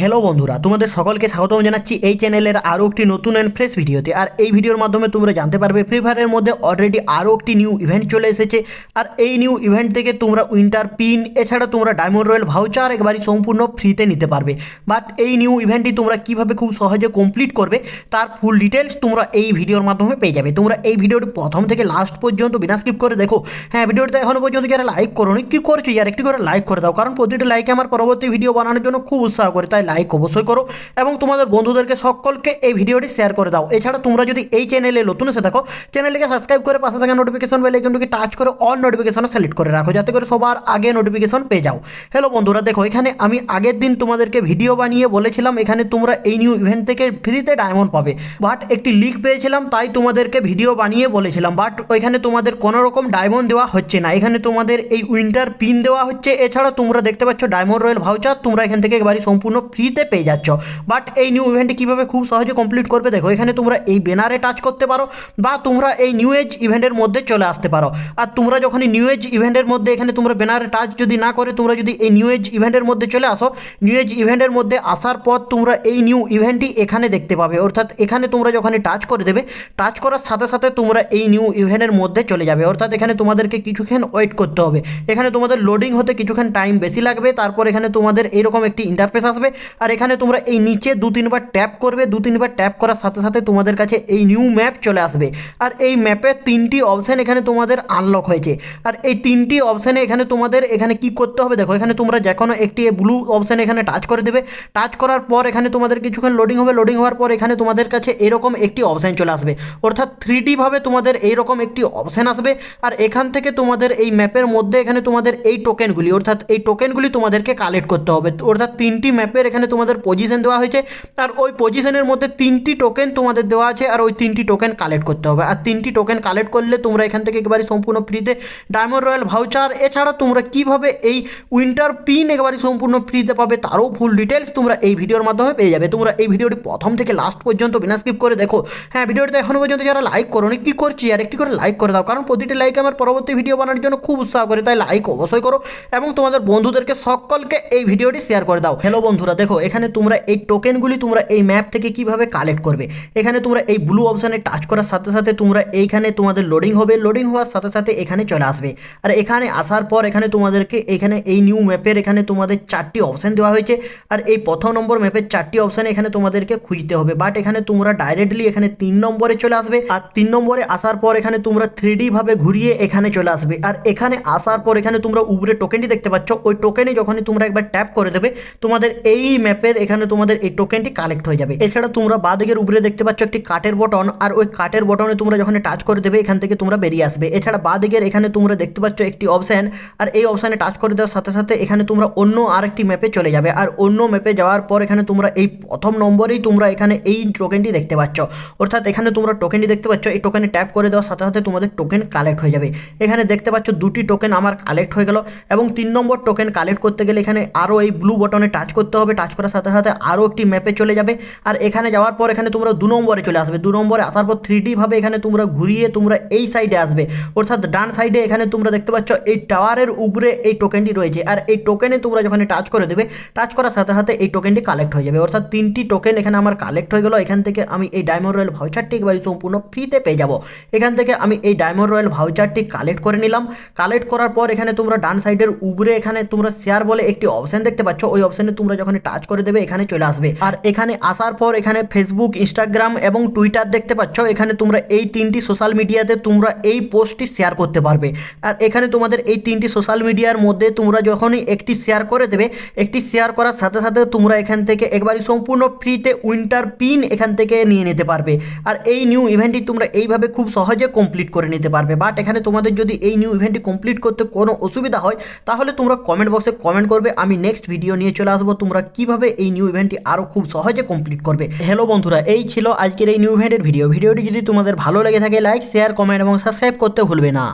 Hello বন্ধুরা, তোমাদের সকলকে স্বাগতম জানাচ্ছি এই চ্যানেলের আরও একটি নতুন অ্যান্ড ফ্রেশ ভিডিওতে আর এই ভিডিওর মাধ্যমে তোমরা জানতে পারবে ফ্রি ফায়ারের মধ্যে অলরেডি আরও একটি নিউ ইভেন্ট চলে এসেছে। আর এই নিউ ইভেন্ট থেকে তোমরা উইন্টার পিন এছাড়া তোমরা ডায়মন্ড রয়্যাল ভাউচার একবারই সম্পূর্ণ ফ্রিতে নিতে পারবে। বাট এই নিউ ইভেন্টটি তোমরা কীভাবে খুব সহজে কমপ্লিট করবে, তার ফুল ডিটেলস তোমরা এই ভিডিওর মাধ্যমে পেয়ে যাবে। তোমরা এই ভিডিওটি প্রথম থেকে লাস্ট পর্যন্ত বিনা স্কিপ করে দেখো। হ্যাঁ ভিডিওটা এখনও পর্যন্ত যারা লাইক করোনি, কি করছ? যার একটি করে লাইক করে দাও, কারণ প্রতিটি লাইকে আমার পরবর্তী ভিডিও বানানোর জন্য খুব উৎসাহ করে। তাই লাইক অবশ্যই করো এবং তোমাদের বন্ধুদেরকে সকলকে এই ভিডিওটি শেয়ার করে দাও। এছাড়া তোমরা যদি এই চ্যানেলে নতুন এসে থাকো চ্যানেলটিকে সাবস্ক্রাইব করে পাশে থাকা নোটিফিকেশন বেল আইকনটিকে টাচ করে অল নোটিফিকেশন সিলেক্ট করে রাখো, যাতে করে সবার আগে নোটিফিকেশন পেয়ে যাও। হ্যালো বন্ধুরা, দেখো, এখানে আমি আগের দিন তোমাদেরকে ভিডিও বানিয়ে বলেছিলাম, এখানে তোমরা এই নিউ ইভেন্ট থেকে ফ্রিতে ডায়মন্ড পাবে। বাট একটি লিক পেয়েছিলাম, তাই তোমাদেরকে ভিডিও বানিয়ে বলেছিলাম। বাট ওইখানে তোমাদের কোনো রকম ডায়মন্ড দেওয়া হচ্ছে না। এখানে তোমাদের এই উইন্টার পিন দেওয়া হচ্ছে। এছাড়া তোমরা দেখতে পাচ্ছ ডায়মন্ড রয়্যাল ভাউচার তোমরা এখান থেকে একবারই সম্পূর্ণ ফ্রিতে পেয়ে যাচ্ছ। বাট এই নিউ ইভেন্টটি কীভাবে খুব সহজে কমপ্লিট করবে দেখো, এখানে তোমরা এই ব্যানারে টাচ করতে পারো বা তোমরা এই নিউ এজ ইভেন্টের মধ্যে চলে আসতে পারো। আর তোমরা যখন নিউ এজ ইভেন্টের মধ্যে এখানে তোমরা ব্যানারে টাচ যদি না করে, তোমরা যদি এই নিউ এজ ইভেন্টের মধ্যে চলে আসো নিউ এজ ইভেন্টের মধ্যে আসার পর তোমরা এই নিউ ইভেন্টটি এখানে দেখতে পাবে। অর্থাৎ এখানে তোমরা যখন টাচ করে দেবে টাচ করার সাথে সাথে তোমরা এই নিউ ইভেন্টের মধ্যে চলে যাবে। অর্থাৎ এখানে তোমাদেরকে কিছুক্ষণ ওয়েট করতে হবে। এখানে তোমাদের লোডিং হতে কিছুক্ষণ টাইম বেশি লাগবে। তারপর এখানে তোমাদের এইরকম একটি ইন্টারফেস আসবে। আর এখানে তোমরা এই নিচে দু তিনবার ট্যাপ করবে, দু তিনবার ট্যাপ করার সাথে সাথে তোমাদের কাছে এই নিউ ম্যাপ চলে আসবে। আর এই ম্যাপে তিনটি অপশান এখানে তোমাদের আনলক হয়েছে। আর এই তিনটি অপশানে এখানে তোমাদের এখানে কি করতে হবে? দেখো, এখানে তোমরা যে কোনো একটি ব্লু অপশান এখানে টাচ করে দেবে। টাচ করার পর এখানে তোমাদের কিছুক্ষণ লোডিং হবে। লোডিং হওয়ার পর এখানে তোমাদের কাছে এরকম একটি অপশান চলে আসবে। অর্থাৎ থ্রি ভাবে তোমাদের এইরকম একটি অপশান আসবে। আর এখান থেকে তোমাদের এই ম্যাপের মধ্যে এখানে তোমাদের এই টোকেনগুলি অর্থাৎ এই টোকেনগুলি তোমাদেরকে কালেক্ট করতে হবে। অর্থাৎ তিনটি ম্যাপের এখানে তোমাদের পজিশন দেওয়া হয়েছে। আর ওই পজিশনের মধ্যে তিনটি টোকেন তোমাদের দেওয়া আছে আর ওই তিনটি টোকেন কালেক্ট করতে হবে। আর তিনটি টোকেন কালেক্ট করলে তোমরা এখান থেকে একেবারে সম্পূর্ণ ফ্রিতে ডায়মন্ড রয়্যাল ভাউচার এছাড়া তোমরা কীভাবে এই উইন্টার পিন একেবারে সম্পূর্ণ ফ্রিতে পাবে তারও ফুল ডিটেলস তোমরা এই ভিডিওর মাধ্যমে পেয়ে যাবে। তোমরা এই ভিডিওটি প্রথম থেকে লাস্ট পর্যন্ত বিনা স্কিপ করে দেখো। হ্যাঁ ভিডিওটা এখনও পর্যন্ত যারা লাইক করোনি, কি করছি? আর একটি করে লাইক করে দাও। কারণ প্রতিটি লাইক আমার পরবর্তী ভিডিও বানানোর জন্য খুব উৎসাহ করে, তাই লাইক অবশ্যই করো। এবং তোমাদের বন্ধুদেরকে সকলকে এই ভিডিওটি শেয়ার করে দাও। হ্যালো বন্ধুরা দেখো, এখানে তোমরা এই টোকেনগুলি তোমরা এই ম্যাপ থেকে কীভাবে কালেক্ট করবে? এখানে তোমরা এই ব্লু অপশানে টাচ করার সাথে সাথে তোমরা এইখানে তোমাদের লোডিং হবে। লোডিং হওয়ার সাথে সাথে এখানে চলে আসবে। আর এখানে আসার পর এখানে তোমাদেরকে এখানে এই নিউ ম্যাপের এখানে তোমাদের চারটি অপশান দেওয়া হয়েছে। আর এই প্রথম নম্বর ম্যাপের চারটি অপশানে এখানে তোমাদেরকে খুঁজতে হবে। বাট এখানে তোমরা ডাইরেক্টলি এখানে তিন নম্বরে চলে আসবে। আর তিন নম্বরে আসার পর এখানে তোমরা থ্রি ঘুরিয়ে এখানে চলে আসবে। আর এখানে আসার পর এখানে তোমরা উপরে টোকেনটি দেখতে পাচ্ছ। ওই টোকেনে যখনই তোমরা একবার ট্যাপ করে দেবে, তোমাদের এই ম্যাপের এখানে তোমাদের এই টোকেনটি কালেক্ট হয়ে যাবে। এছাড়া তোমরা বাদিকের উপরে দেখতে পাচ্ছ একটি কাঠের বটন আর ওই কাঠের বটনে তোমরা যখন টাচ করে দেবে, এখান থেকে তোমরা বেরিয়ে আসবে। এছাড়া বাদিকের এখানে তোমরা দেখতে পাচ্ছ একটি অপশান আর এই অপশানে টাচ করে দেওয়ার সাথে সাথে এখানে তোমরা অন্য আরেকটি ম্যাপে চলে যাবে। আর অন্য ম্যাপে যাওয়ার পর এখানে তোমরা এই প্রথম নম্বরেই তোমরা এখানে এই টোকেনটি দেখতে পাচ্ছ। অর্থাৎ এখানে তোমরা টোকেনটি দেখতে পাচ্ছ, এই টোকেনে ট্যাপ করে দেওয়ার সাথে সাথে তোমাদের টোকেন কালেক্ট হয়ে যাবে। এখানে দেখতে পাচ্ছ দুটি টোকেন আমার কালেক্ট হয়ে গেল, এবং তিন নম্বর টোকেন কালেক্ট করতে গেলে এখানে আরও এই ব্লু বটনে টাচ করতে হবে করার সাথে সাথে আরও একটি ম্যাপে চলে যাবে। আর এখানে যাওয়ার পর এখানে তোমরা দু নম্বরে চলে আসবে। দু নম্বরে আসার পর থ্রি ভাবে এখানে তোমরা ঘুরিয়ে তোমরা এই সাইডে আসবে। অর্থাৎ ডান সাইডে এখানে তোমরা দেখতে পাচ্ছ এই টাওয়ারের উপরে এই টোকেনটি রয়েছে। আর এই টোকেনে তোমরা যখন টাচ করে দেবে টাচ করার সাথে সাথে এই টোকেনটি কালেক্ট হয়ে যাবে। অর্থাৎ তিনটি টোকেন এখানে আমার কালেক্ট হয়ে গেল। এখান থেকে আমি এই ডায়মন্ড রয়্যাল ভাউচারটি একেবারে সম্পূর্ণ ফ্রিতে পেয়ে যাব। এখান থেকে আমি এই ডায়মন্ড রয়্যাল ভাউচারটি কালেক্ট করে নিলাম। কালেক্ট করার পর এখানে তোমরা ডান সাইডের উপরে এখানে তোমরা শেয়ার বলে একটি অপশান দেখতে পাচ্ছ। ওই অপশানে তোমরা যখন টাচ করে দেবে, এখানে চলে আসবে। আর এখানে আসার পর এখানে ফেসবুক ইনস্টাগ্রাম এবং টুইটার দেখতে পাচ্ছ, এখানে তোমরা এই তিনটি সোশ্যাল মিডিয়াতে তোমরা এই পোস্টটি শেয়ার করতে পারবে। আর এখানে তোমাদের এই তিনটি সোশ্যাল মিডিয়ার মধ্যে তোমরা যখনই একটি শেয়ার করে দেবে, একটি শেয়ার করার সাথে সাথে তোমরা এখান থেকে একবারই সম্পূর্ণ ফ্রিতে উইন্টার পিন এখান থেকে নিয়ে নিতে পারবে। আর এই নিউ ইভেন্টটি তোমরা এইভাবে খুব সহজে কমপ্লিট করে নিতে পারবে। বাট এখানে তোমাদের যদি এই নিউ ইভেন্টটি কমপ্লিট করতে কোনো অসুবিধা হয়, তাহলে তোমরা কমেন্ট বক্সে কমেন্ট করবে, আমি নেক্সট ভিডিও নিয়ে চলে আসব, তোমরা কীভাবে এই নিউ ইভেন্টটি আরও খুব সহজে কমপ্লিট করবে? হ্যালো বন্ধুরা, এই ছিল আজকের এই নিউ ইভেন্টের ভিডিও ভিডিওটি যদি তোমাদের ভালো লেগে থাকে লাইক শেয়ার কমেন্ট এবং সাবস্ক্রাইব করতে ভুলবে না।